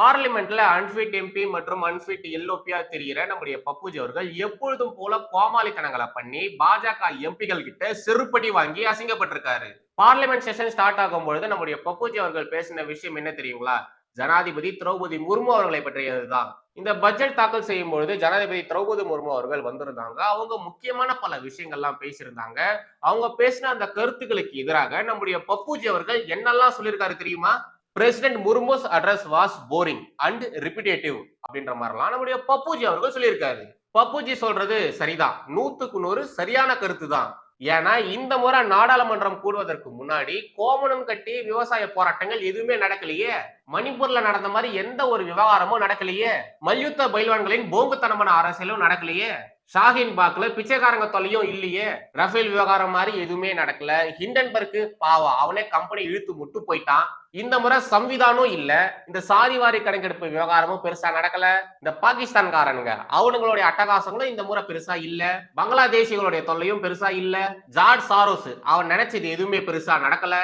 பார்லிமெண்ட்ல unfit MP மற்றும் unfit எல்ஓபியா தெரிகிற நம்முடைய பப்புஜி அவர்கள் எப்பொழுதும் போல கோமாளித்தனங்களை பண்ணி பாஜக எம்பிகள் கிட்ட செருப்படி வாங்கி அசிங்கப்பட்டிருக்காரு. பார்லிமெண்ட் செஷன் ஸ்டார்ட் ஆகும் பொழுது நம்முடைய பப்புஜி அவர்கள் பேசின விஷயம் என்ன தெரியுங்களா? ஜனாதிபதி திரௌபதி முர்மு அவர்களை பற்றியதுதான். இந்த பட்ஜெட் தாக்கல் செய்யும் பொழுது ஜனாதிபதி திரௌபதி முர்மு அவர்கள் வந்திருந்தாங்க. அவங்க முக்கியமான பல விஷயங்கள்லாம் பேசியிருந்தாங்க. அவங்க பேசின அந்த கருத்துக்களுக்கு எதிராக நம்முடைய பப்புஜி அவர்கள் என்னெல்லாம் சொல்லியிருக்காரு தெரியுமா? President Murmu's address was boring and repetitive அப்படின்ற மாதிரிலாம் நம்முடைய பப்புஜி அவர்கள் சொல்லியிருக்காரு. பப்புஜி சொல்றது சரிதான் நூத்துக்கு நூறு சரியான கருத்து தான். ஏன்னா இந்த முறை நாடாளுமன்றம் கூடுவதற்கு முன்னாடி கோமணம் கட்டி விவசாய போராட்டங்கள் எதுவுமே நடக்கலையே. மணிப்பூர்ல நடந்த மாதிரி எந்த ஒரு விவகாரமும் நடக்கலையே. மல்யுத்த பயில்வான்களின் போங்குத்தனமான அரசியலும் நடக்கலையே. ஷாஹின் பாக்ல பிச்சைக்காரங்க தொல்லையும் இல்லையே? ரஃபேல் விவகாரம் மாதிரி எதுவுமே நடக்கல. ஹிண்டன்பர்க்கு பாவம். அவனே கம்பெனி இழுத்து முட்டு போயிட்டான். இந்த முறை சம்விதானம் இல்ல. இந்த சாதிவாரி கணக்கெடுப்பு விவகாரமும் பெருசா நடக்கல. இந்த பாகிஸ்தான்காரனுங்க அவனுங்களுடைய அட்டகாசங்களும் இந்த முறை பெருசா இல்ல. பங்களாதேசிகளுடைய தொல்லையும் பெருசா இல்ல. ஜார்ஜ் சாரோஸ் அவன் நினைச்சது எதுவுமே பெருசா நடக்கல.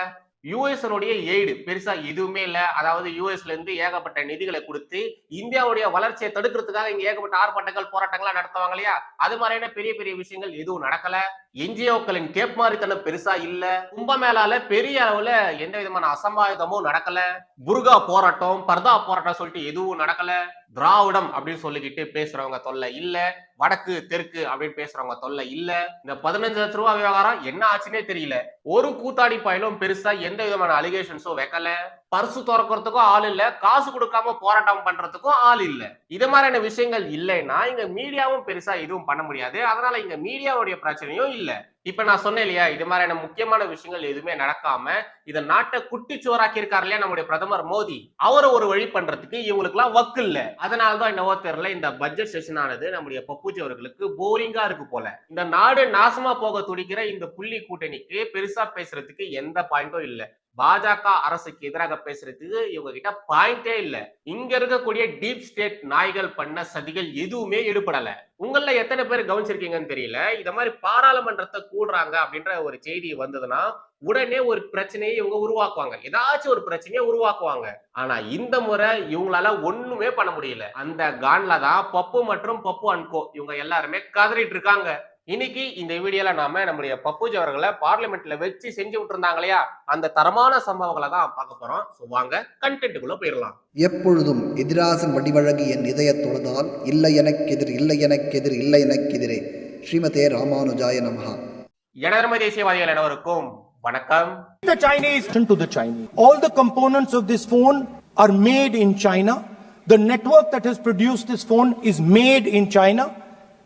யுஎஸ்னுடைய எய்டு பெருசா எதுவுமே இல்ல. அதாவது யுஎஸ்ல இருந்து ஏகப்பட்ட நிதிகளை கொடுத்து இந்தியாவுடைய வளர்ச்சியை தடுக்கிறதுக்காக இங்க ஏகப்பட்ட ஆர்ப்பாட்டங்கள் போராட்டங்கள்லாம் நடத்துவாங்க இல்லையா? அது மாதிரியான பெரிய பெரிய விஷயங்கள் எதுவும் நடக்கல. என்ஜிஓக்களின் கேப் மாதிரித்தனம் பெருசா இல்ல. கும்பமேளால பெரிய அளவுல எந்த விதமான அசம்பாவிதமும் நடக்கல. புர்கா போராட்டம் பர்தா போராட்டம் சொல்லிட்டு எதுவும் நடக்கல. திராவிடம் அப்படின்னு சொல்லிக்கிட்டு பேசுறவங்க தொல்லை இல்ல. வடக்கு தெற்கு அப்படின்னு பேசுறவங்க தொல்லை இல்ல. இந்த பதினஞ்சு லட்ச ரூபாய் விவகாரம் என்ன ஆச்சுன்னே தெரியல. ஒரு கூத்தாடி பயலும் பெருசா எந்த விதமான அலிகேஷன்ஸும் வைக்கல. பர்சு திறக்கிறதுக்கும் ஆள் இல்ல காசு கொடுக்காம போராட்டம் பண்றதுக்கும் ஆள் இல்ல. இது மாதிரியான விஷயங்கள் இல்லைன்னா இங்க மீடியாவும் பெருசா எதுவும் பண்ண முடியாது. அதனால இங்க மீடியாவுடைய பிரச்சனையும் இல்ல. இப்ப நான் சொன்னேன் இல்லையா இது மாதிரியான முக்கியமான விஷயங்கள் எதுவுமே நடக்காம இதை நாட்டை குட்டிச்சுவராக்கி இருக்காரு இல்லையா நம்முடைய பிரதமர் மோடி. அவரை ஒரு வழி பண்றதுக்கு இவங்களுக்கு எல்லாம் வக்கு இல்ல. அதனாலதான் என்னவோ தெரியல இந்த பட்ஜெட் செஷன் ஆனது நம்முடைய பப்புஜி அவர்களுக்கு போரிங்கா இருக்கு போல. இந்த நாடு நாசமா போக துடிக்கிற இந்த புள்ளி கூட்டணிக்கு பெருசா பேசுறதுக்கு எந்த பாயிண்டும் இல்லை. பாஜக அரசுக்கு எதிராக பேசுறதுக்கு இவங்க கிட்ட பாயிண்டே இல்ல. இங்க இருக்கக்கூடிய டீப் ஸ்டேட் நாய்கள் பண்ண சதிகள் எதுவுமே ஈடுபடல. உங்கள எத்தனை பேர் கவனிச்சிருக்கீங்கன்னு தெரியல. இத மாதிரி பாராளுமன்றத்தை கூடுறாங்க அப்படின்ற ஒரு செய்தி வந்ததுன்னா உடனே ஒரு பிரச்சனையை இவங்க உருவாக்குவாங்க. ஏதாச்சும் ஒரு பிரச்சனையை உருவாக்குவாங்க. ஆனா இந்த முறை இவங்களால ஒண்ணுமே பண்ண முடியல. அந்த கான்ல தான் பப்பு மற்றும் பப்பு அன்கோ இவங்க எல்லாருமே கதறிட்டு இருக்காங்க. இன்னைக்கு இந்த வீடியோல நாம நம்முடைய பப்புஜி அவர்களை பார்லிமெண்ட்ல வச்சு செஞ்சு விட்டுருந்தாங்க இல்லையா அந்த தரமான சம்பவங்களை தான் பார்க்க போறோம் ஸோ வாங்க கண்டென்ட்டுக்குள்ள போயிடலாம் எப்பொழுதும் எதிராசன் வடிவழகு என் இதய தொழுதால் இல்லை எனக்கெதிர் இல்லை எனக்கெதிர் இல்லை எனக்கெதிரே ஸ்ரீமதே ராமானுஜாய நமஹா எனதர்ம தேசியவாதிகள் அனைவருக்கும் வணக்கம் the Chinese to the Chinese. All the components of this phone are made in China. The network that has produced this phone is made in China,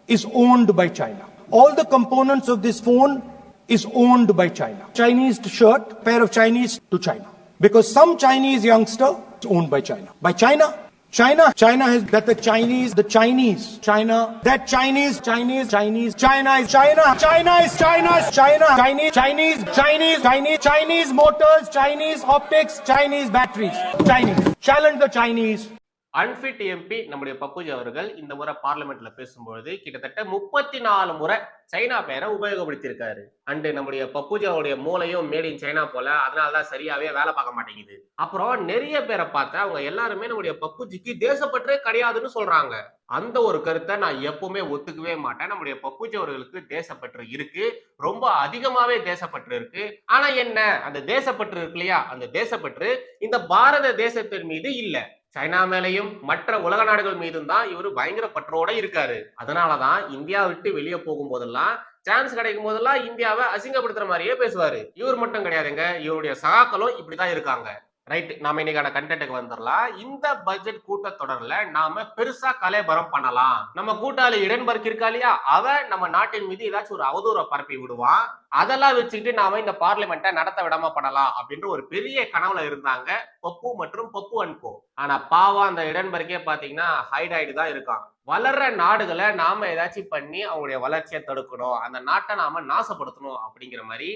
is owned by China. All the components of this phone is owned by China. Chinese shirt, pair of Chinese to China. Because some Chinese youngster is owned by China. By China, China, China has that the Chinese, the Chinese, China, that Chinese, Chinese, Chinese, China is China, China is China, China, Chinese, Chinese, Chinese, Chinese, Chinese motors, Chinese optics, Chinese batteries, Chinese. Challenge the Chinese. Unfit MP நம்முடைய பப்புஜி அவர்கள் இந்த முறை பார்லிமெண்ட்ல பேசும்பொழுது கிட்டத்தட்ட முப்பத்தி நாலு முறை சைனா பெயரை உபயோகப்படுத்தியிருக்காரு. அண்டு நம்முடைய பப்புஜி அவருடைய மூளையும் மேட் இன் சைனா போல அதனாலதான் சரியாவே வேலை பார்க்க மாட்டேங்குது. அப்புறம் நிறைய பேரை பார்த்தா அவங்க எல்லாருமே நம்முடைய பப்புஜிக்கு தேசப்பற்றே கிடையாதுன்னு சொல்றாங்க. அந்த ஒரு கருத்தை நான் எப்பவுமே ஒத்துக்கவே மாட்டேன். நம்முடைய பப்புஜி அவர்களுக்கு தேசப்பற்று இருக்கு. ரொம்ப அதிகமாவே தேசப்பற்று இருக்கு. ஆனா என்ன? அந்த தேசப்பற்று இருக்கு இல்லையா? அந்த தேசப்பற்று இந்த பாரத தேசத்தின் மீது இல்லை. சைனா மேலையும் மற்ற உலக நாடுகள் மீதும் தான் இவர் பயங்கர பற்றோட இருக்காரு. அதனாலதான் இந்தியா விட்டு வெளியே போகும் போதெல்லாம் சான்ஸ் கிடைக்கும் போதெல்லாம் இந்தியாவை அசிங்கப்படுத்துற மாதிரியே பேசுவாரு. இவர் மட்டும் கிடையாதுங்க இவருடைய சகாக்களும் இப்படிதான் இருக்காங்க. ரைட் நாம இன்னைக்கான கண்டென்ட்டுக்கு வந்துடலாம் இந்த பட்ஜெட் கூட்டத்தொடர்ல நாம பெருசா கலைபரம் பண்ணலாம். நம்ம கூட்டாளி இடன்பர்க் இருக்கா இல்லையா? அவ நம்ம நாட்டின் மீது ஏதாச்சும் ஒரு அவதூறை பரப்பி விடுவான். அதெல்லாம் வச்சுக்கிட்டு நாம இந்த பார்லிமெண்ட்டை நடத்த விடாம பண்ணலாம் அப்படின்ற ஒரு பெரிய கனவுல இருந்தாங்க பப்பு மற்றும் பப்பு அன்கோ ஆனா பாவம் அந்த இடன்பர்க்கே பாத்தீங்கன்னா ஹைடைடு தான் இருக்கான். வளர்ற நாடுகளை நாம ஏதாச்சும் பண்ணி அவங்களுடைய வளர்ச்சியை தடுக்கணும். அந்த நாட்டை நாம நாசப்படுத்தணும் அப்படிங்கிற மாதிரி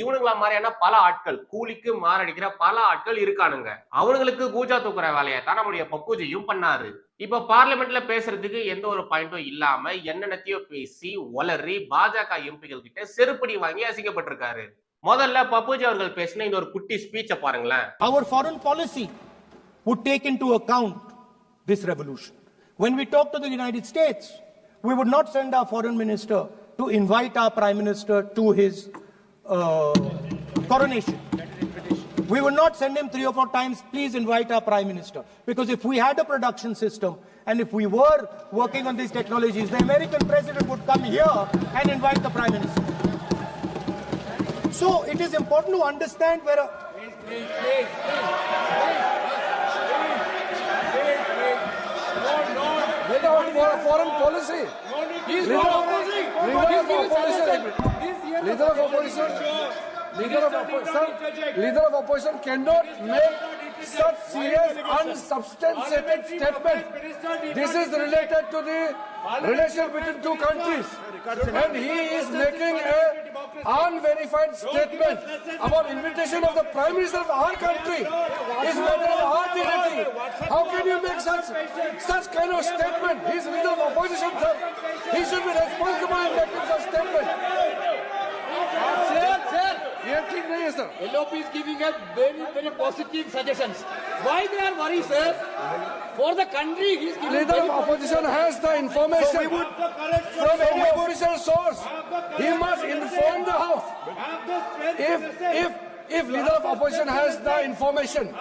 இவனுங்களா மாதிரியான பல ஆட்கள் கூலிக்கு மாரடிக்கிற பல ஆட்கள் இருக்கானுங்க. அவனுங்களுக்கு கூஜா தூக்குற வேலையை தான் நம்முடைய பப்புஜியும் பண்ணாரு. இப்ப பார்லிமெண்ட்ல பேசுறதுக்கு எந்த ஒரு பாயிண்டும் இல்லாம என்னென்னத்தையோ பேசி ஒலரி பாஜக எம்பிகள் கிட்ட செருப்படி வாங்கி அசிங்கப்பட்டிருக்காரு. முதல்ல பப்புஜி அவர்கள் பேசின இந்த ஒரு குட்டி ஸ்பீச்சை பாருங்களேன். அவர் foreign policy would take into account this revolution. When we talk to the United States, we would not send our foreign minister to invite our prime minister to his uh, coronation. We will not send him three or four times, please invite our prime minister. Because if we had a production system and if we were working on these technologies, the American president would come here and invite the prime minister. So it is important to understand where a, Without foreign policy. Leader of leader of opposition. Leader of opposition. Leader of opposition. Leader of opposition cannot make such serious unsubstantiated statement. This is related to the relation between two countries, and he is making a unverified statement about invitation of the prime minister of our country. Is better than our dignity. How can you make such such kind of statement? He is leader of opposition, sir. He should be responsible in making such statement yes, sir. LOP is giving us very, very positive suggestions. Why they are worried, sir? For the country, he is giving Leader of opposition has the information so would, from any official source. He must inform the House. If, if, if leader of opposition has the information,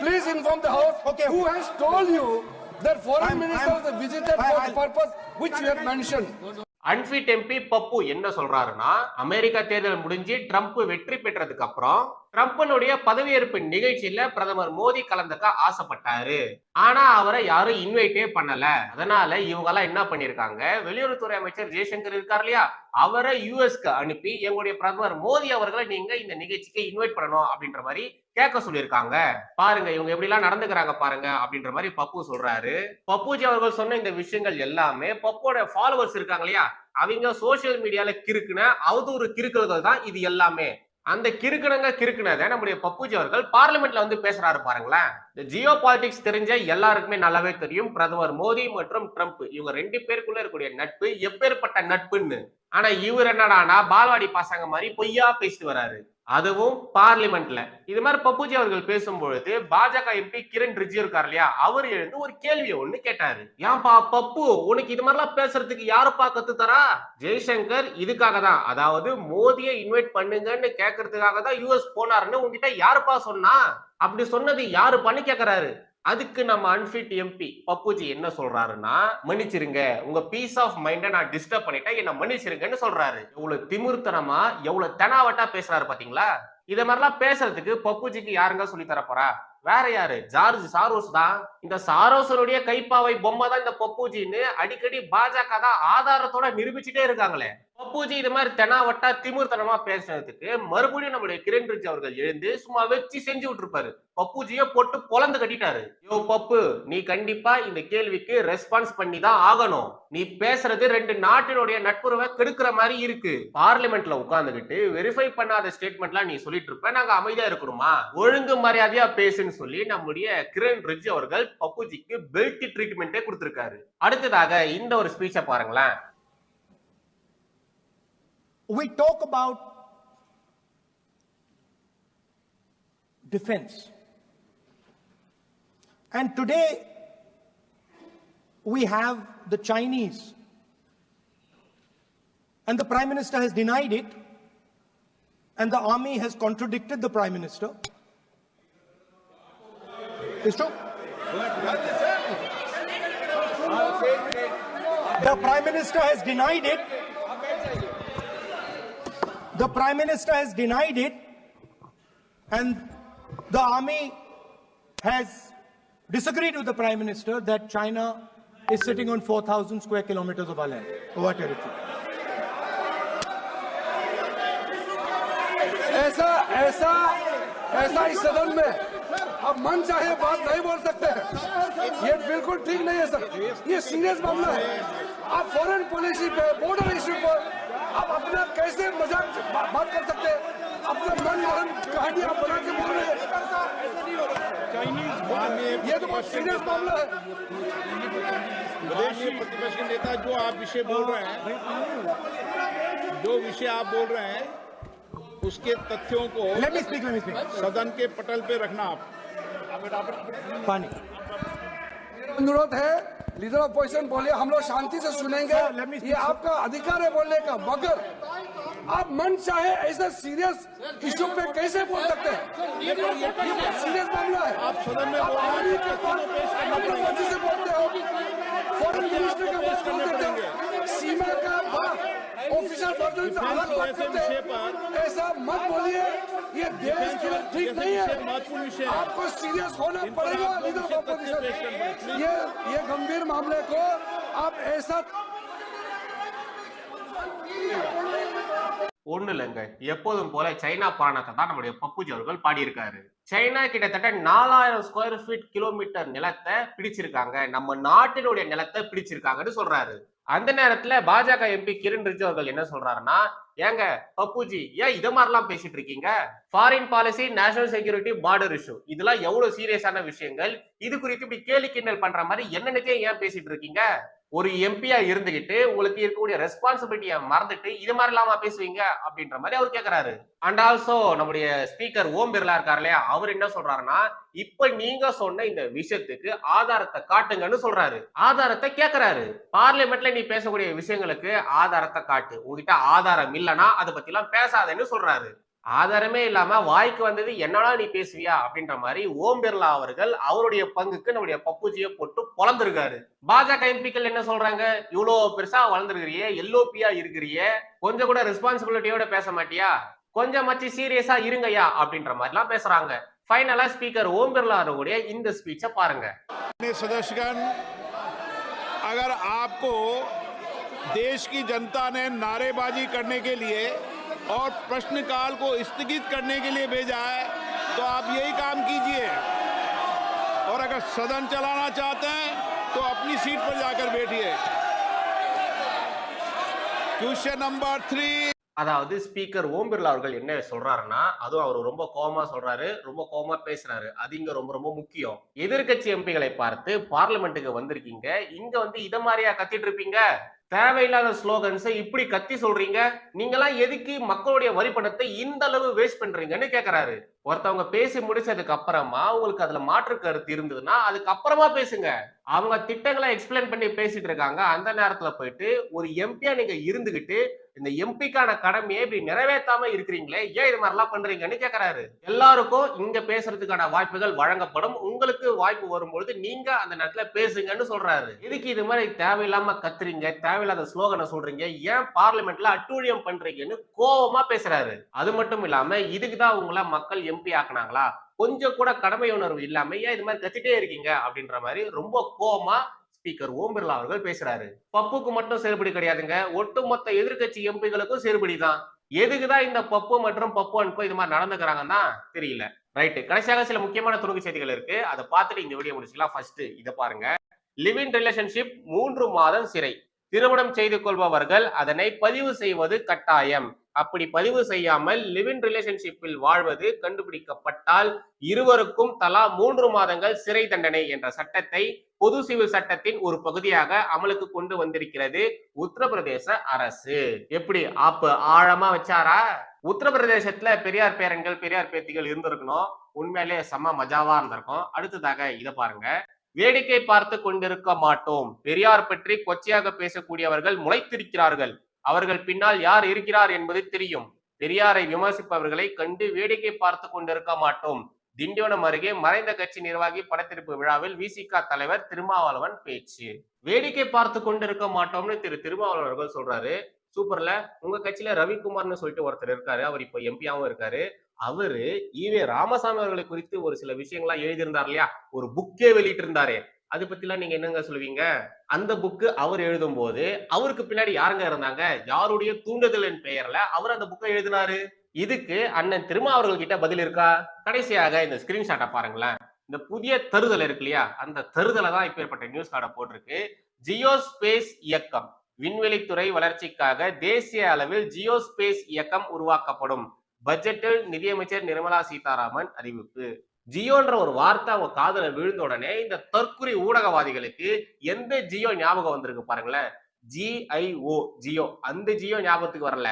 please inform the House okay. who has told you that foreign ministers visited for the purpose which you have mentioned. Unfit MP Pappu என்ன சொல்றாருன்னா America தேர்தல் முடிஞ்சு Trump வெற்றி பெற்றதுக்கு அப்புறம் ட்ரம்ப்னுடைய பதவியேற்பு நிகழ்ச்சியில பிரதமர் மோடி கலந்துக்க ஆசைப்பட்டாரு. ஆனா அவரை யாரும் இன்வைட்டே பண்ணல. அதனால இவங்க எல்லாம் என்ன பண்ணிருக்காங்க? வெளியுறவுத்துறை அமைச்சர் ஜெய்சங்கர் இருக்கார் இல்லையா? அவரை யூஎஸ்க்கு அனுப்பி எங்களுடைய பிரதமர் மோடி அவர்களை நீங்க இந்த நிகழ்ச்சிக்கு இன்வைட் பண்ணணும் அப்படின்ற மாதிரி கேட்க சொல்லியிருக்காங்க. பாருங்க இவங்க எப்படி எல்லாம் நடந்துக்கிறாங்க பாருங்க அப்படின்ற மாதிரி பப்பு சொல்றாரு. பப்புஜி அவர்கள் சொன்ன இந்த விஷயங்கள் எல்லாமே பப்போட ஃபாலோவர்ஸ் இருக்காங்க இல்லையா? அவங்க சோசியல் மீடியால கிறுக்குன அவதூறு கிறுக்கல்கள் தான் இது எல்லாமே. அந்த கிறுக்கணங்க கிறுக்குனதை நம்முடைய பப்புஜி அவர்கள் பார்லிமெண்ட்ல வந்து பேசுறாரு பாருங்களேன். இந்த ஜியோ பாலிடிக்ஸ் தெரிஞ்ச எல்லாருக்குமே நல்லாவே தெரியும். பிரதமர் மோடி மற்றும் ட்ரம்ப் இவங்க ரெண்டு பேருக்குள்ள இருக்கக்கூடிய நட்பு எப்பேற்பட்ட நட்புன்னு. ஆனா இவர் என்னடானா பால்வாடி பசங்க மாதிரி பொய்யா பேசிட்டு வராரு. அதுவும் பார்லிமெண்ட்ல. இது மாதிரி பப்புஜி அவர்கள் பேசும்பொழுது பாஜக எம்பி கிரண் ரிஜிஜு இருக்கார் இல்லையா? அவர் எழுந்து ஒரு கேள்வியை ஒண்ணு கேட்டாரு. ஏன்பா பப்பு உனக்கு இது மாதிரிலாம் பேசுறதுக்கு யாருப்பா கத்து தரா? ஜெய்சங்கர் இதுக்காக தான். அதாவது மோதியை இன்வைட் பண்ணுங்கன்னு கேட்கறதுக்காக தான் யூஎஸ் போனாருன்னு உங்ககிட்ட யாருப்பா சொன்னா? அப்படி சொன்னது யாரு பண்ணி கேக்குறாரு. அதுக்கு நம்ம அன்ஃபிட் எம்பி பப்புஜி என்ன சொல்றாருன்னா மன்னிச்சிருங்க உங்க பீஸ் ஆஃப் மைண்ட நான் டிஸ்டர்ப் பண்ணிட்டேன் என்ன மன்னிச்சிருங்கன்னு சொல்றாரு. எவ்வளவு திமிர்த்தனமா எவ்வளவு தெனாவட்டா பேசுறாரு பாத்தீங்களா? இத மாதிரிலாம் பேசுறதுக்கு பப்புஜிக்கு யாருங்க சொல்லி தரப்போறா போறா? வேற யாரு? ஜார்ஜ் சாரோஸ் தான். இந்த சாரோசனுடைய கைப்பாவை பொம்மை தான் இந்த பப்புஜின்னு அடிக்கடி பாஜக தான் ஆதாரத்தோட நிரூபிச்சுட்டே இருக்காங்களே. பப்புஜி இது மாதிரி தெனாவட்டா திமிர்த்தனமா பேசுனதுக்கு மறுபடியும் நம்மளுடைய கிரண் ரிஜ் அவர்கள் எழுந்து சும்மா வச்சு செஞ்சு விட்டுருப்பாரு. பப்புஜிய போட்டு பொலந்து கட்டிட்டாரு. யோ பப்பு நீ கண்டிப்பா இந்த கேள்விக்கு ரெஸ்பான்ஸ் பண்ணி தான் ஆகணும். நீ பேசுறது ரெண்டு நாட்டினுடைய நட்புறவை கெடுக்கிற மாதிரி இருக்கு. பார்லிமெண்ட்ல உட்கார்ந்துகிட்டு வெரிஃபை பண்ணாத ஸ்டேட்மெண்ட்லாம் நீ சொல்லிட்டு இருப்ப. நாங்க அமைதியா இருக்கணுமா? ஒழுங்கு மரியாதையா அப்படின்னு சொல்லி நம்முடைய கிரண் ரிஜ் அவர்கள் பப்புஜிக்கு பெல்ட் ட்ரீட்மெண்ட்டே கொடுத்திருக்காரு அடுத்ததாக இந்த ஒரு ஸ்பீச்சை பாருங்களேன் we talk about defense. And today we have the Chinese. And the Prime Minister has denied it. And the army has contradicted the Prime Minister. It's true. The Prime Minister has denied it. The Prime Minister has denied it, and the army has disagreed with the Prime Minister that China is sitting on 4,000 square kilometers of our land, of our territory. ऐसा ऐसा ऐसा इस सदन में अब मन चाहे बात नहीं बोल सकते। हैं ये बिल्कुल ठीक नहीं है सर। ये सीरियस मामला है। आप फॉरेन पॉलिसी पे बॉर्डर इश्यू पर आप अपना कैसे मज़ाक बात कर सकते हैं? अपना मन मरन कहानी आप बना के बोल रहे हैं। ये तो बहुत सीरियस मामला है। प्रतिपक्ष के नेता जो आप विषय बोल रहे हैं जो विषय आप बोल रहे हैं उसके तथ्यों को. सदन के पटल पे रखना आप। Pani. अनुरोध है लीडर ऑफ़ पोजिशन बोलिए हम लोग शांति से सुनेंगे। ये आपका अधिकार है बोलने का मगर आप मन चाहे ऐसे सीरियस इश्यू पे कैसे बोल सकते हैं? सीरियस मामला है। आप सदन में बोल आर्मी के तथ्यों अफसर से हालत बात करते ऐसा मत बोलिए ये देश के लिए ठीक नहीं है। आपको सीरियस होना पड़ेगा लीडर ऑफ़ अपोजिशन ये ये गंभीर मामले को आप ऐसा ஒண்ணு இல்லைங்க. எப்போதும் போல சைனா புராணத்தை தான் நம்முடைய பப்புஜி அவர்கள் பாடியிருக்காரு. சைனா கிட்டத்தட்ட நாலாயிரம் ஸ்கொயர் ஃபீட் கிலோமீட்டர் நிலத்தை பிடிச்சிருக்காங்க. நம்ம நாட்டினுடைய நிலத்தை பிடிச்சிருக்காங்கன்னு சொல்றாரு. அந்த நேரத்துல பாஜக எம்பி கிரண் ரிஜு அவர்கள் என்ன சொல்றாருன்னா ஏங்க பப்புஜி ஏன் இதை மாதிரிலாம் பேசிட்டு இருக்கீங்க? Foreign policy national security border issue இதெல்லாம் எவ்வளவு சீரியஸான விஷயங்கள்? இது குறித்து இப்படி கேலி கிண்டல் பண்ற மாதிரி என்னென்னத்தையும் ஏன் பேசிட்டு இருக்கீங்க? ஒரு எம்பியா இருந்துகிட்டு உங்களுக்கு இருக்கக்கூடிய ரெஸ்பான்சிபிலிட்டியை மறந்துட்டு இது மாதிரி இல்லாம பேசுவீங்க அப்படின்ற மாதிரி அவர் கேட்கிறாரு அண்ட் ஆல்சோ நம்முடைய ஸ்பீக்கர் ஓம் பிர்லா இருக்கார் இல்லையா? அவர் என்ன சொல்றாருன்னா இப்ப நீங்க சொன்ன இந்த விஷயத்துக்கு ஆதாரத்தை காட்டுங்கன்னு சொல்றாரு. ஆதாரத்தை கேட்கிறாரு பார்லிமெண்ட்ல நீ பேசக்கூடிய விஷயங்களுக்கு ஆதாரத்தை காட்டு. உங்ககிட்ட ஆதாரம் இல்லைன்னா அதை பத்தி எல்லாம் பேசாதேன்னு சொல்றாரு. ஆதாரமே இல்லாம வாய்க்கு வந்தது என்னடா நீ பேசுவியா அப்படின்ற மாதிரி ஓம் பிர்லா அவர்கள் அவருடைய பங்குக்கு நம்முடைய பப்புஜியை போட்டு பொழந்திருக்காரு பாஜக எம்பிக்கள் என்ன சொல்றாங்க இவ்வளோ பெருசா வளர்ந்துருக்கிறியே எல்லோபியா இருக்கிறியே கொஞ்சம் கூட ரெஸ்பான்சிபிலிட்டியோட பேச மாட்டியா கொஞ்சம் மச்சு சீரியஸா இருங்கய்யா அப்படின்ற மாதிரிலாம் பேசுறாங்க ஃபைனலா ஸ்பீக்கர் ஓம் பிர்லா அவர்களுடைய இந்த ஸ்பீச்சை பாருங்க अपने सदस्यगण अगर आपको देश की जनता ने नारेबाजी करने के लिए और प्रश्नकाल को स्थगित करने के लिए भेजा है तो आप यही काम कीजिए और अगर सदन चलाना चाहते हैं तो अपनी सीट पर जाकर बैठिए क्वेश्चन नंबर थ्री அதாவது ஸ்பீக்கர் ஓம் பிர்லா அவர்கள் என்ன சொல்றாருன்னா அதுவும் அவர் ரொம்ப கோவமா சொல்றாரு ரொம்ப கோவமா பேசுறாரு அது இங்க ரொம்ப ரொம்ப முக்கியம் எதிர்க்கட்சி எம்பிகளை பார்த்து பார்லிமெண்ட்டுக்கு வந்திருக்கீங்க இங்க வந்து இத மாதிரியா கத்திட்டு இருப்பீங்க தேவையில்லாத ஸ்லோகன்ஸை இப்படி கத்தி சொல்றீங்க? நீங்களாம் எதுக்கு மக்களுடைய வரி பணத்தை இந்த அளவு வேஸ்ட் பண்றீங்கன்னு கேட்கிறாரு ஒருத்தவங்க பேசி முடிச்சதுக்கு அப்புறமா உங்களுக்கு அதுல மாற்று கருத்து இருந்ததுன்னா அதுக்கப்புறமா பேசுங்க. அவங்க திட்டங்களை எக்ஸ்பிளைன் பண்ணி பேசிட்டு இருக்காங்க. அந்த நேரத்துல போயிட்டு ஒரு எம்பியா நீங்க இருந்துகிட்டு இந்த எம்பிக்கான கடமையை இப்படி நிறைவேற்றாம இருக்கிறீங்களே ஏன் இது மாதிரிலாம் பண்றீங்கன்னு கேக்குறாரு. எல்லாருக்கும் இங்க பேசுறதுக்கான வாய்ப்புகள் வழங்கப்படும். உங்களுக்கு வாய்ப்பு வரும்பொழுது நீங்க அந்த நேரத்துல பேசுங்கன்னு சொல்றாரு. இதுக்கு இது மாதிரி தேவையில்லாம கத்துறீங்க? தேவையில்லாத ஸ்லோகனை சொல்றீங்க? ஏன் பார்லிமெண்ட்ல அட்டூழியம் பண்றீங்கன்னு கோபமா பேசுறாரு. அது மட்டும் இல்லாம இதுக்கு தான் உங்களை மக்கள் எம்பி ஆக்குனாங்களா? கொஞ்சம் கூட கடமை உணர்வு இல்லாம ஏன் இது மாதிரி கத்திட்டே இருக்கீங்க? அப்படின்ற மாதிரி ரொம்ப கோமா ஸ்பீக்கர் ஓம் பிர்லா அவர்கள் பேசுறாரு. பப்புக்கு மட்டும் செருப்படி கிடையாதுங்க. ஒட்டுமொத்த எதிர்க்கட்சி எம்பிகளுக்கும் செருப்படி தான். எதுக்குதான் இந்த பப்பு மற்றும் பப்பு அன்கோ இது மாதிரி நடந்துக்கிறாங்கன்னா தெரியல. ரைட்டு கடைசியாக சில முக்கியமான துணுக்கு செய்திகள் இருக்கு. அதை பார்த்துட்டு இந்த வீடியோ முடிச்சுக்கலாம். ஃபர்ஸ்ட் இதை பாருங்க. லிவ் இன் ரிலேஷன்ஷிப் மூன்று மாதம் சிறை. திருமணம் செய்து கொள்பவர்கள் அதனை பதிவு செய்வது கட்டாயம். அப்படி பதிவு செய்யாமல் லிவ் இன் ரிலேஷன்ஷிப்பில் வாழ்வது கண்டுபிடிக்கப்பட்டால் இருவருக்கும் தலா மூன்று மாதங்கள் சிறை தண்டனை என்ற சட்டத்தை பொது சிவில் சட்டத்தின் ஒரு பகுதியாக அமலுக்கு கொண்டு வந்திருக்கிறது உத்தரப்பிரதேச அரசு. எப்படி? அப்ப ஆழமா வச்சாரா? உத்தரப்பிரதேசத்துல பெரியார் பேரன்கள் பெரியார் பேத்திகள் இருந்திருக்கணும். உண்மையிலே செம்ம மஜாவா இருந்திருக்கும். அடுத்ததாக இதை பாருங்க. வேடிக்கை பார்த்து கொண்டிருக்க மாட்டோம். பெரியார் பற்றி கொச்சையாக பேசக்கூடியவர்கள் முளைத்திருக்கிறார்கள். அவர்கள் பின்னால் யார் இருக்கிறார் என்பது தெரியும். பெரியாரை விமர்சிப்பவர்களை கண்டு வேடிக்கை பார்த்து கொண்டிருக்க மாட்டோம். திண்டிவனம் அருகே மறைந்த கட்சி நிர்வாகி படத்திருப்பு விழாவில் விசிக தலைவர் திருமாவளவன் பேச்சு. வேடிக்கை பார்த்து கொண்டிருக்க மாட்டோம்னு திரு திருமாவளவன் அவர்கள் சொல்றாரு. சூப்பர்ல உங்க கட்சியில ரவிக்குமார்னு சொல்லிட்டு ஒருத்தர் இருக்காரு. அவர் இப்ப எம்பியாவும் இருக்காரு. அவரு ஈவே ராமசாமி அவர்களை குறித்து ஒரு சில விஷயங்கள்லாம் எழுதியிருந்தார் இல்லையா? ஒரு புக்கே வெளியிட்டு இருந்தாரு அது பத்திலாம் நீங்க என்னங்க சொல்லுவீங்க? அந்த புக்கு அவர் எழுதும் போது அவருக்கு பின்னாடி யாருங்க இருந்தாங்க? யாருடைய தூண்டுதலின் பெயர்ல அவர் அந்த புக்கை எழுதினாரு? இதுக்கு அண்ணன் திருமா அவர்கள் கிட்ட பதில் இருக்கா? கடைசியாக இந்த ஸ்கிரீன்ஷாட்டை பாருங்களேன். இந்த புதிய தருதல் இருக்கு இல்லையா? அந்த தருதலை தான் இப்பேற்பட்ட நியூஸ் கார்டை போட்டிருக்கு. ஜியோஸ்பேஸ் இயக்கம். விண்வெளித்துறை வளர்ச்சிக்காக தேசிய அளவில் ஜியோஸ்பேஸ் இயக்கம் உருவாக்கப்படும். பட்ஜெட்டில் நிதியமைச்சர் நிர்மலா சீதாராமன் அறிவிப்பு. ஜியோன்ற ஒரு வார்த்தை அவங்க காதல விழுந்த உடனே இந்த தற்குறி ஊடகவாதிகளுக்கு எந்த ஜியோ ஞாபகம் வந்திருக்கு பாருங்களேன். ஜிஐஓ ஜியோ. அந்த ஜியோ ஞாபகத்துக்கு வரல.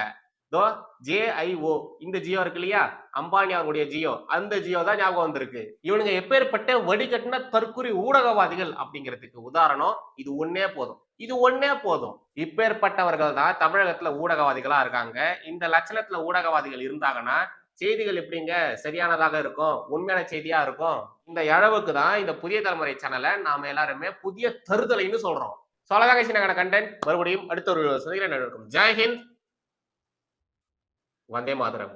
தோ ஜேஐஓ இந்த ஜியோ இருக்கு இல்லையா? அம்பானி அவருடைய ஜியோ. அந்த ஜியோ தான் ஞாபகம் வந்திருக்கு. இவனுங்க எப்பேற்பட்ட வடிகட்டின தற்குறி ஊடகவாதிகள் அப்படிங்கிறதுக்கு உதாரணம் இது ஒன்னே போதும். இது ஒன்னே போதும். இப்பேற்பட்டவர்கள் தான் தமிழகத்துல ஊடகவாதிகளா இருக்காங்க. இந்த லட்சணத்துல ஊடகவாதிகள் இருந்தாங்கன்னா செய்திகள் எப்படிங்க? சரியானதாக இருக்கும் உண்மையான செய்தியா இருக்கும்? இந்த அளவுக்கு தான் இந்த புதிய தலைமுறை சேனலை நாம எல்லாருமே புதிய தருதலைன்னு சொல்றோம். சோழதாக சின்ன கண்டென்ட் மறுபடியும் அடுத்த ஒரு சந்திக்கிறேன் ஜெய்ஹிந்த் வந்தே மாதரம்.